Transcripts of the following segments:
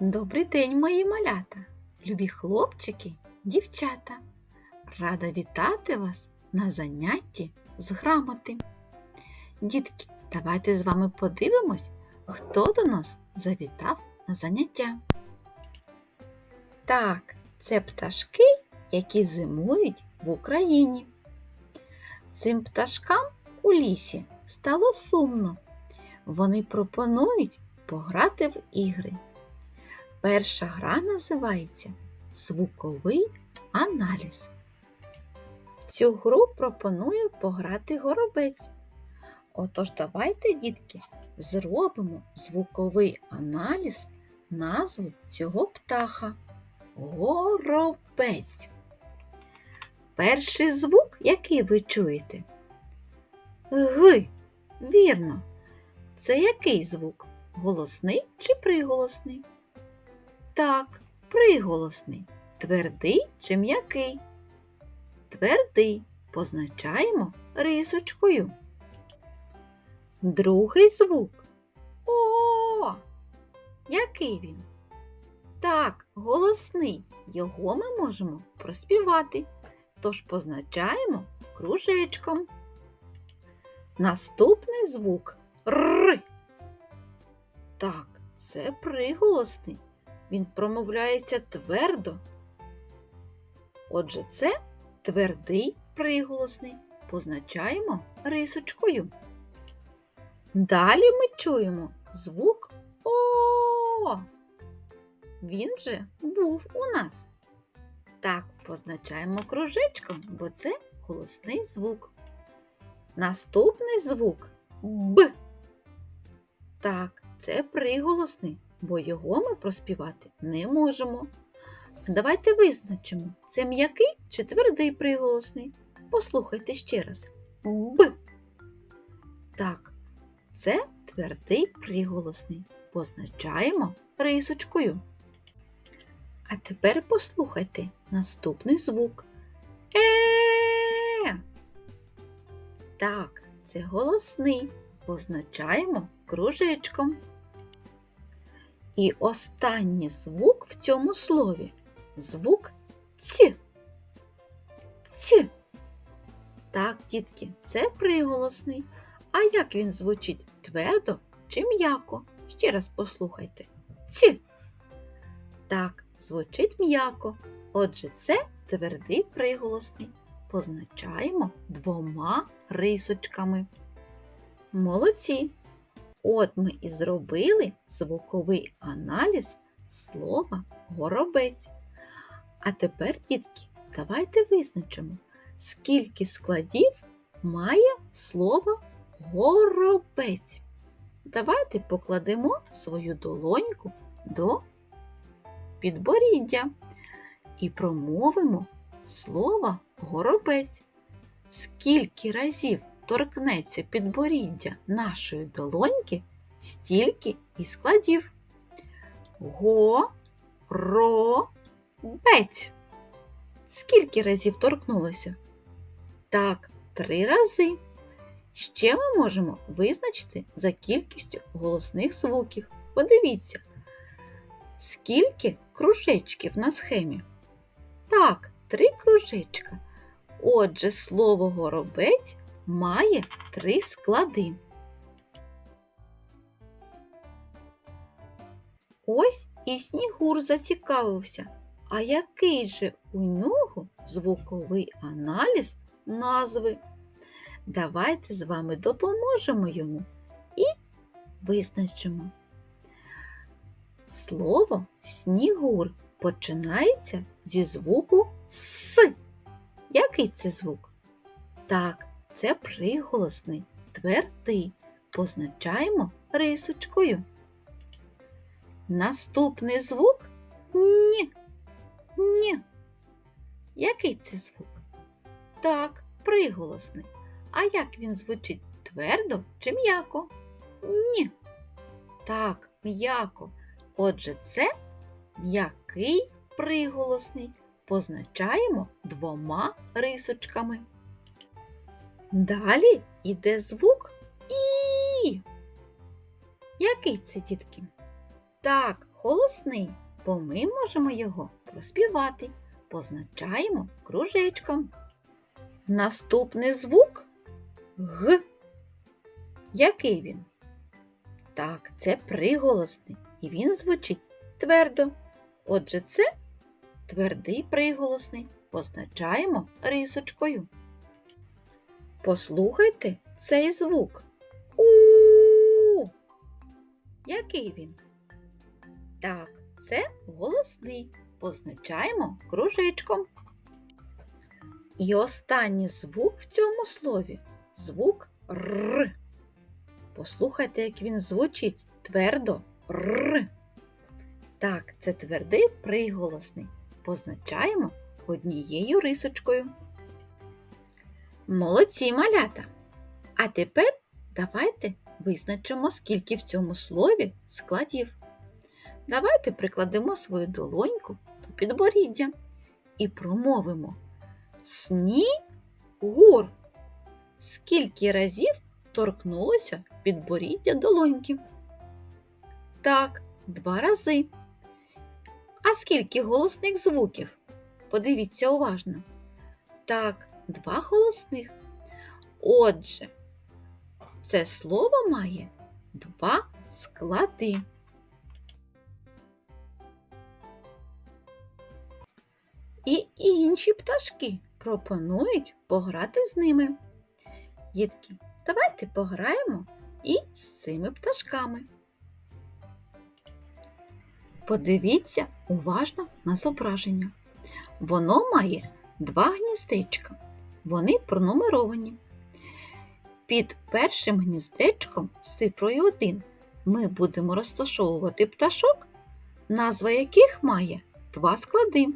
Добрий день, мої малята, любі хлопчики, дівчата. Рада вітати вас на занятті з грамоти. Дітки, давайте з вами подивимось, хто до нас завітав на заняття. Так, це пташки, які зимують в Україні. Цим пташкам у лісі стало сумно. Вони пропонують пограти в ігри. Перша гра називається Звуковий аналіз. Цю гру пропоную пограти горобець. Отож, давайте, дітки, зробимо звуковий аналіз назви цього птаха. Горобець. Перший звук, який ви чуєте? Г. Вірно. Це який звук? Голосний чи приголосний? Так, приголосний. Твердий чи м'який? Твердий позначаємо рисочкою. Другий звук. О! Який він? Так, голосний. Його ми можемо проспівати. Тож позначаємо кружечком. Наступний звук Р. Так, це приголосний. Він промовляється твердо. Отже, це твердий приголосний. Позначаємо рисочкою. Далі ми чуємо звук О. Він же був у нас. Так, позначаємо кружечком, бо це голосний звук. Наступний звук Б. Так, це приголосний, бо його ми проспівати не можемо. Давайте визначимо, це м'який чи твердий приголосний. Послухайте ще раз. Б. Так, це твердий приголосний. Позначаємо рисочкою. А тепер послухайте наступний звук. Е. Так, це голосний. Позначаємо кружечком. І останній звук в цьому слові звук ц. Ц. Так, дітки, це приголосний. А як він звучить твердо чи м'яко? Ще раз послухайте. Ц. Так, звучить м'яко. Отже, це твердий приголосний. Позначаємо двома рисочками. Молодці! От ми і зробили звуковий аналіз слова горобець. А тепер, дітки, давайте визначимо, скільки складів має слово горобець. Давайте покладемо свою долоньку до підборіддя і промовимо слово горобець. Скільки разів торкнеться підборіддя нашої долоньки, стільки і складів. Го, ро, бець. Скільки разів торкнулося? Так, три рази. Ще ми можемо визначити за кількістю голосних звуків. Подивіться, скільки кружечків на схемі. Так, три кружечка. Отже, слово горобець має три склади. Ось і Снігур зацікавився, а який же у нього звуковий аналіз назви? Давайте з вами допоможемо йому і визначимо. Слово снігур починається зі звуку С. Який це звук? Так, це приголосний, твердий. Позначаємо рисочкою. Наступний звук Ні. Ні. Який це звук? Так, приголосний. А як він звучить твердо чи м'яко? Ні. Так, м'яко. Отже, це м'який приголосний. Позначаємо двома рисочками. Далі йде звук І. Який це, дітки? Так, голосний, бо ми можемо його проспівати. Позначаємо кружечком. Наступний звук Г. Який він? Так, це приголосний, і він звучить твердо. Отже, це твердий приголосний. Позначаємо рисочкою. Послухайте цей звук. У. Який він? Так, це голосний. Позначаємо кружечком. І останній звук в цьому слові звук Р. Послухайте, як він звучить твердо Р. Так, це твердий приголосний. Позначаємо однією рисочкою. Молодці малята! А тепер давайте визначимо, скільки в цьому слові складів. Давайте прикладемо свою долоньку до підборіддя і промовимо Снігур. Скільки разів торкнулося підборіддя долоньки? Так, два рази. А скільки голосних звуків? Подивіться уважно. Так, два голосних. Отже, це слово має два склади. І інші пташки пропонують пограти з ними. Дітки, давайте пограємо і з цими пташками. Подивіться уважно на зображення. Воно має два гніздечка. Вони пронумеровані. Під першим гніздечком з цифрою 1 ми будемо розташовувати пташок, назва яких має два склади.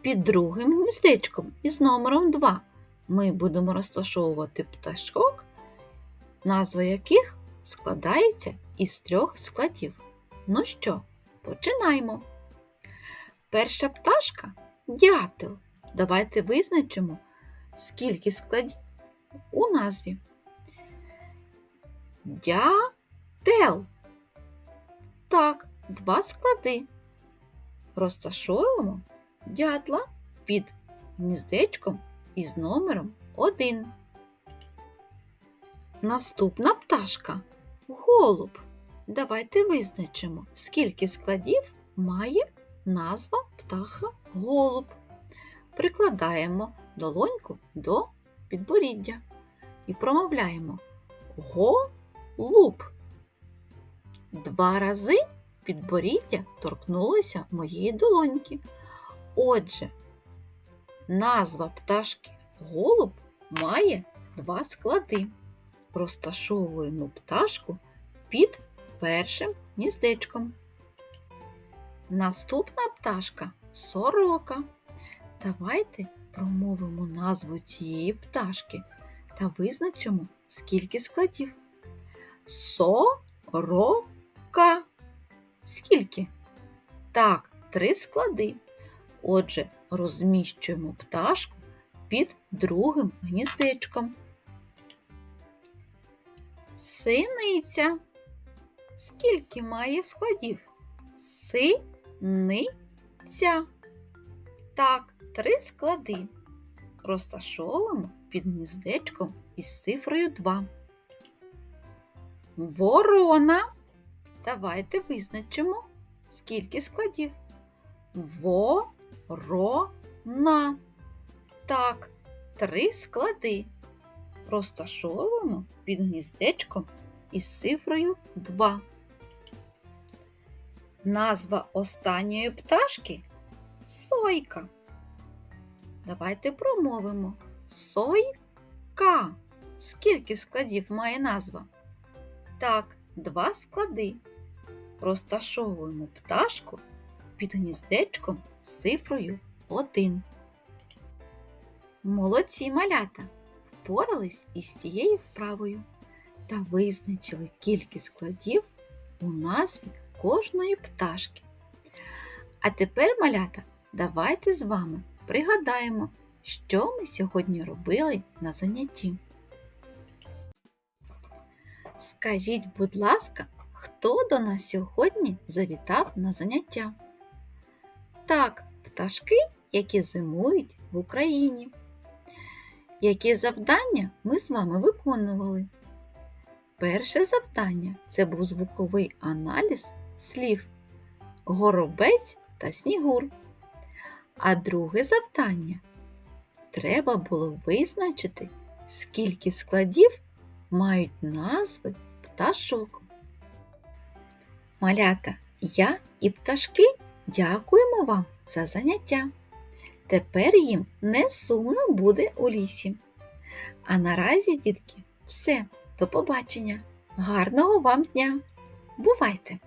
Під другим гніздечком із номером 2 ми будемо розташовувати пташок, назва яких складається із трьох складів. Ну що, починаємо. Перша пташка дятел. Давайте визначимо, скільки складів у назві. Дятел. Так, два склади. Розташовуємо дятла під гніздечком із номером 1. Наступна пташка голуб. Давайте визначимо, скільки складів має назва птаха голуб. Прикладаємо долоньку до підборіддя і промовляємо голуб. Два рази підборіддя торкнулося моєї долоньки. Отже, назва пташки голуб має два склади. Розташовуємо пташку під першим гніздечком. Наступна пташка сорока. Давайте промовимо назву цієї пташки та визначимо, скільки складів. Сорока. Скільки? Так, три склади. Отже, розміщуємо пташку під другим гніздечком. Синиця. Скільки має складів? Синиця. Так, три склади. Розташовуємо під гніздечком із цифрою 2. Ворона. Давайте визначимо, скільки складів. Ворона. Так, три склади. Розташовуємо під гніздечком із цифрою 2. Назва останньої пташки сойка. Давайте промовимо. Сойка. Скільки складів має назва? Так, два склади. Розташовуємо пташку під гніздечком з цифрою 1. Молодці малята впорались із цією вправою та визначили кількість складів у назві кожної пташки. А тепер, малята, давайте з вами пригадаємо, що ми сьогодні робили на занятті. Скажіть, будь ласка, хто до нас сьогодні завітав на заняття? Так, пташки, які зимують в Україні. Які завдання ми з вами виконували? Перше завдання це був звуковий аналіз слів горобець та снігур. А друге завдання треба було визначити, скільки складів мають назви пташок. Малята, я і пташки дякуємо вам за заняття. Тепер їм не сумно буде у лісі. А наразі, дітки, все, до побачення. Гарного вам дня! Бувайте!